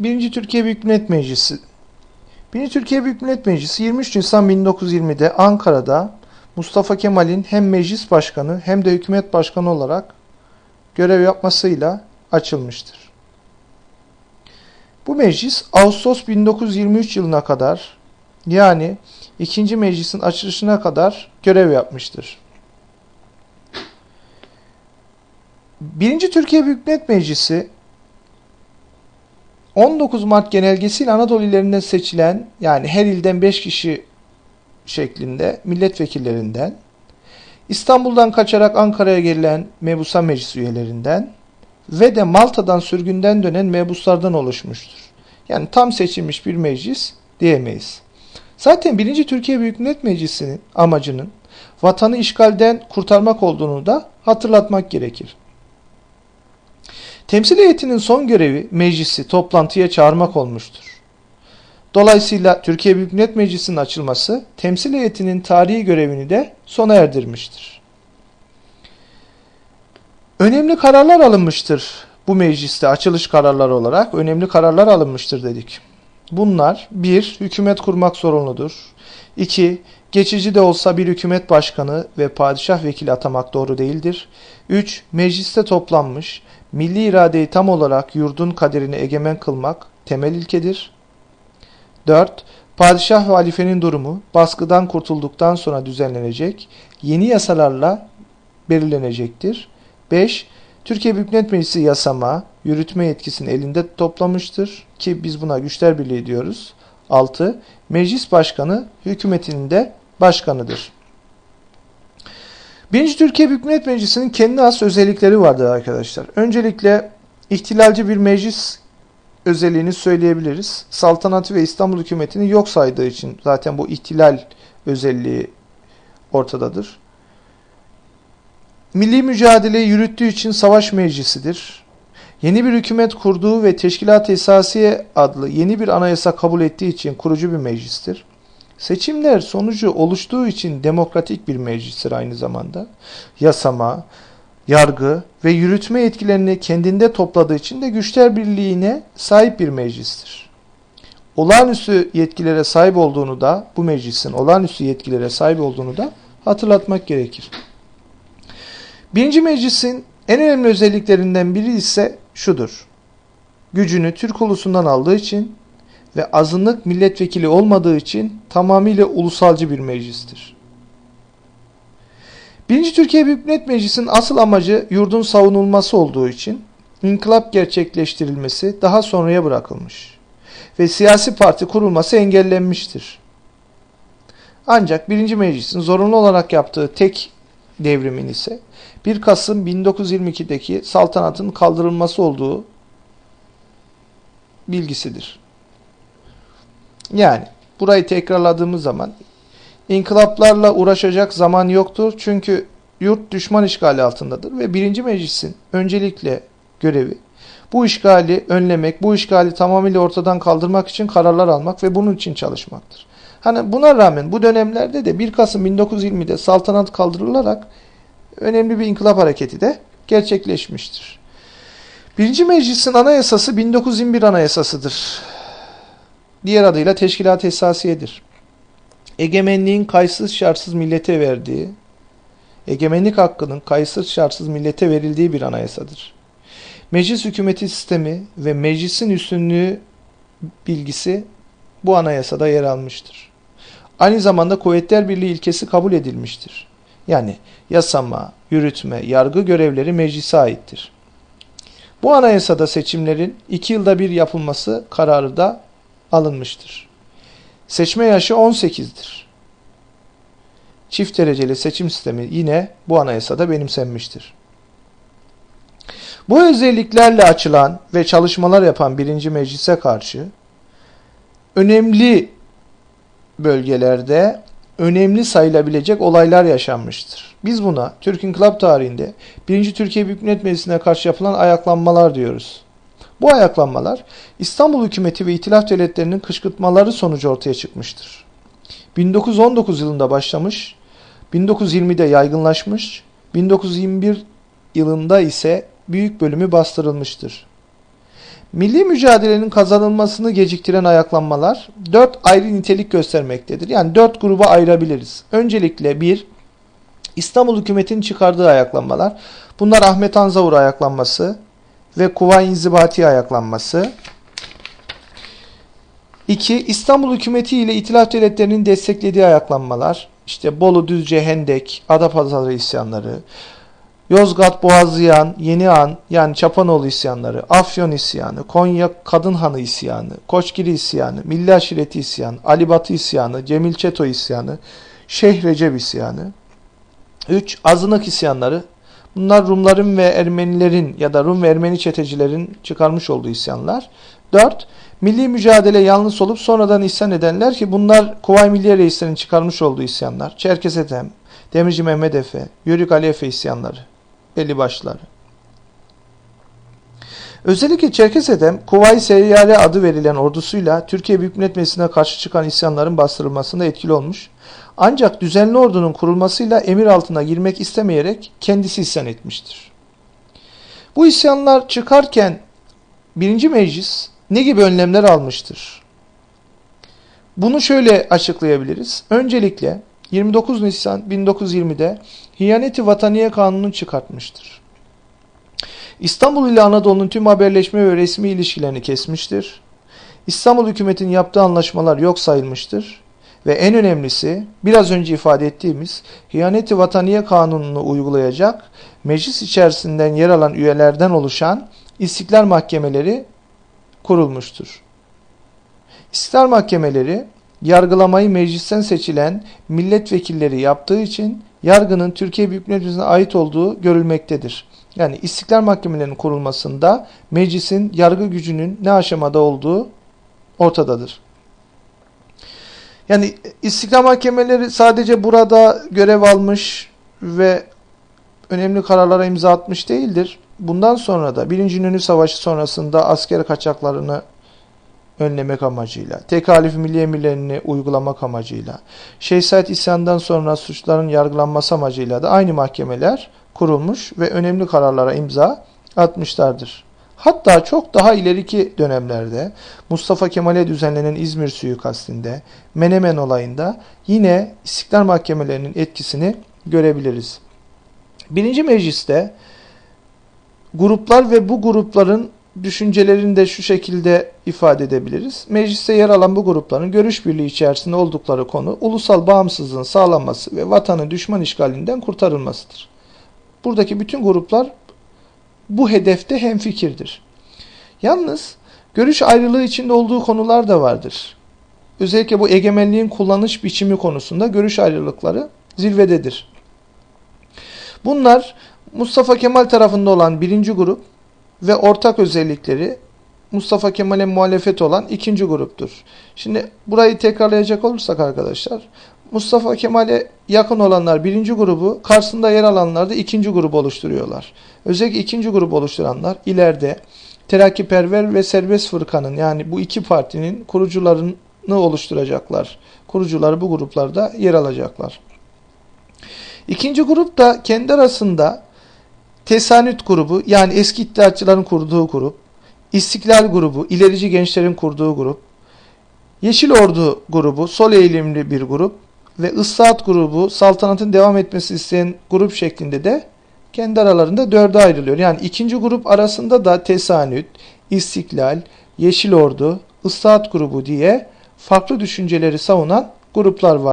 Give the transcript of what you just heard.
1. Türkiye Büyük Millet Meclisi 1. Türkiye Büyük Millet Meclisi 23 Nisan 1920'de Ankara'da Mustafa Kemal'in hem meclis başkanı hem de hükümet başkanı olarak görev yapmasıyla açılmıştır. Bu meclis Ağustos 1923 yılına kadar yani ikinci meclisin açılışına kadar görev yapmıştır. Birinci Türkiye Büyük Millet Meclisi 19 Mart genelgesiyle Anadolu illerinden seçilen yani her ilden 5 kişi şeklinde milletvekillerinden, İstanbul'dan kaçarak Ankara'ya gelen Mebusa Meclis üyelerinden ve de Malta'dan sürgünden dönen mebuslardan oluşmuştur. Yani tam seçilmiş bir meclis diyemeyiz. Zaten 1. Türkiye Büyük Millet Meclisi'nin amacının vatanı işgalden kurtarmak olduğunu da hatırlatmak gerekir. Temsil heyetinin son görevi meclisi toplantıya çağırmak olmuştur. Dolayısıyla Türkiye Büyük Millet Meclisi'nin açılması temsil heyetinin tarihi görevini de sona erdirmiştir. Önemli kararlar alınmıştır bu mecliste açılış kararları olarak önemli kararlar alınmıştır dedik. Bunlar 1. Hükümet kurmak zorunludur. 2. Geçici de olsa bir hükümet başkanı ve padişah vekili atamak doğru değildir. 3. Mecliste toplanmış milli iradeyi tam olarak yurdun kaderini egemen kılmak temel ilkedir. 4. Padişah ve halifenin durumu baskıdan kurtulduktan sonra düzenlenecek, yeni yasalarla belirlenecektir. 5. Türkiye Büyük Millet Meclisi yasama, yürütme yetkisini elinde toplamıştır ki biz buna güçler birliği diyoruz. 6. Meclis Başkanı hükümetinin de başkanıdır. Birinci Türkiye Büyük Millet Meclisi'nin kendi has özellikleri vardır arkadaşlar. Öncelikle ihtilalci bir meclis özelliğini söyleyebiliriz. Saltanatı ve İstanbul hükümetini yok saydığı için zaten bu ihtilal özelliği ortadadır. Milli mücadeleyi yürüttüğü için savaş meclisidir. Yeni bir hükümet kurduğu ve Teşkilat-ı Esasiye adlı yeni bir anayasa kabul ettiği için kurucu bir meclistir. Seçimler sonucu oluştuğu için demokratik bir meclistir aynı zamanda. Yasama, yargı ve yürütme yetkilerini kendinde topladığı için de güçler birliğine sahip bir meclistir. Olağanüstü yetkilere sahip olduğunu da bu meclisin olağanüstü yetkilere sahip olduğunu da hatırlatmak gerekir. Birinci meclisin en önemli özelliklerinden biri ise şudur. Gücünü Türk ulusundan aldığı için ve azınlık milletvekili olmadığı için tamamıyla ulusalcı bir meclistir. Birinci Türkiye Büyük Millet Meclisi'nin asıl amacı yurdun savunulması olduğu için inkılap gerçekleştirilmesi daha sonraya bırakılmış ve siyasi parti kurulması engellenmiştir. Ancak birinci meclisin zorunlu olarak yaptığı tek devrimin ise 1 Kasım 1922'deki saltanatın kaldırılması olduğu bilgisidir. Yani burayı tekrarladığımız zaman inkılaplarla uğraşacak zaman yoktur. Çünkü yurt düşman işgali altındadır ve birinci meclisin öncelikle görevi bu işgali önlemek, bu işgali tamamıyla ortadan kaldırmak için kararlar almak ve bunun için çalışmaktır. Hani buna rağmen bu dönemlerde de 1 Kasım 1920'de saltanat kaldırılarak önemli bir inkılap hareketi de gerçekleşmiştir. Birinci Meclis'in anayasası 1921 anayasasıdır. Diğer adıyla Teşkilat Esasiyedir. Egemenliğin kayıtsız şartsız millete verdiği, egemenlik hakkının kayıtsız şartsız millete verildiği bir anayasadır. Meclis hükümeti sistemi ve meclisin üstünlüğü bilgisi bu anayasada yer almıştır. Aynı zamanda kuvvetler birliği ilkesi kabul edilmiştir. Yani yasama, yürütme, yargı görevleri meclise aittir. Bu anayasada seçimlerin iki yılda bir yapılması kararı da alınmıştır. Seçme yaşı 18'dir. Çift dereceli seçim sistemi yine bu anayasada benimsenmiştir. Bu özelliklerle açılan ve çalışmalar yapan birinci meclise karşı önemli bölgelerde önemli sayılabilecek olaylar yaşanmıştır. Biz buna Türk İnkılap tarihinde 1. Türkiye Büyük Millet Meclisi'ne karşı yapılan ayaklanmalar diyoruz. Bu ayaklanmalar İstanbul hükümeti ve itilaf devletlerinin kışkırtmaları sonucu ortaya çıkmıştır. 1919 yılında başlamış, 1920'de yaygınlaşmış, 1921 yılında ise büyük bölümü bastırılmıştır. Milli mücadelenin kazanılmasını geciktiren ayaklanmalar dört ayrı nitelik göstermektedir. Yani dört gruba ayırabiliriz. Öncelikle bir, İstanbul hükümetinin çıkardığı ayaklanmalar. Bunlar Ahmet Anzavur ayaklanması ve Kuvayi İnzibati ayaklanması. 2. İstanbul hükümeti ile İtilaf devletlerinin desteklediği ayaklanmalar. İşte Bolu, Düzce, Hendek, Adapazarı isyanları, Yozgat, Boğazlayan, Yenihan yani Çapanoğlu isyanları, Afyon isyanı, Konya Kadın Hanı isyanı, Koçgiri isyanı, Milli Aşireti isyanı, Ali Batı isyanı, Cemil Çeto isyanı, Şeyh Recep isyanı. 3. Azınlık isyanları. Bunlar Rumların ve Ermenilerin ya da Rum ve Ermeni çetecilerin çıkarmış olduğu isyanlar. 4. Milli mücadele yalnız olup sonradan isyan edenler ki bunlar Kuvayi Milliye Reislerinin çıkarmış olduğu isyanlar. Çerkes Ethem, Demirci Mehmet Efe, Yörük Ali Efe isyanları, belli başları. Özellikle Çerkes Ethem, Kuvayi Seyyare adı verilen ordusuyla Türkiye Büyük Millet Meclisi'ne karşı çıkan isyanların bastırılmasında etkili olmuş. Ancak düzenli ordunun kurulmasıyla emir altına girmek istemeyerek kendisi isyan etmiştir. Bu isyanlar çıkarken birinci meclis ne gibi önlemler almıştır? Bunu şöyle açıklayabiliriz. Öncelikle 29 Nisan 1920'de Hiyaneti Vataniye Kanunu çıkartmıştır. İstanbul ile Anadolu'nun tüm haberleşme ve resmi ilişkilerini kesmiştir. İstanbul hükümetinin yaptığı anlaşmalar yok sayılmıştır. Ve en önemlisi biraz önce ifade ettiğimiz Hiyaneti Vataniye Kanunu'nu uygulayacak meclis içerisinden yer alan üyelerden oluşan istiklal mahkemeleri kurulmuştur. İstiklal mahkemeleri yargılamayı meclisten seçilen milletvekilleri yaptığı için yargının Türkiye Büyük Millet Meclisi'ne ait olduğu görülmektedir. Yani istiklal mahkemelerinin kurulmasında meclisin yargı gücünün ne aşamada olduğu ortadadır. Yani istiklal mahkemeleri sadece burada görev almış ve önemli kararlara imza atmış değildir. Bundan sonra da Birinci İnönü Savaşı sonrasında asker kaçaklarını önlemek amacıyla, tekalif milli emirlerini uygulamak amacıyla, Şeyh Said isyandan sonra suçların yargılanması amacıyla da aynı mahkemeler kurulmuş ve önemli kararlara imza atmışlardır. Hatta çok daha ileriki dönemlerde Mustafa Kemal'e düzenlenen İzmir suikastinde, Menemen olayında yine istiklal mahkemelerinin etkisini görebiliriz. Birinci mecliste gruplar ve bu grupların düşüncelerini de şu şekilde ifade edebiliriz. Mecliste yer alan bu grupların görüş birliği içerisinde oldukları konu ulusal bağımsızlığın sağlanması ve vatanın düşman işgalinden kurtarılmasıdır. Buradaki bütün gruplar bu hedefte hemfikirdir. Yalnız görüş ayrılığı içinde olduğu konular da vardır. Özellikle bu egemenliğin kullanış biçimi konusunda görüş ayrılıkları zirvededir. Bunlar Mustafa Kemal tarafında olan birinci grup ve ortak özellikleri Mustafa Kemal'e muhalefet olan ikinci gruptur. Şimdi burayı tekrarlayacak olursak arkadaşlar, Mustafa Kemal'e yakın olanlar birinci grubu, karşısında yer alanlar da ikinci grubu oluşturuyorlar. Özellikle ikinci grubu oluşturanlar ileride Terakkiperver ve Serbest Fırkanın yani bu iki partinin kurucularını oluşturacaklar. Kurucuları bu gruplarda yer alacaklar. İkinci grup da kendi arasında Tesanüt grubu yani eski iddiatçıların kurduğu grup, İstiklal grubu, ilerici gençlerin kurduğu grup, Yeşil Ordu grubu, sol eğilimli bir grup ve Islahat grubu, saltanatın devam etmesi isteyen grup şeklinde de kendi aralarında dörde ayrılıyor. Yani ikinci grup arasında da Tesanüt, İstiklal, Yeşil Ordu, Islahat grubu diye farklı düşünceleri savunan gruplar var.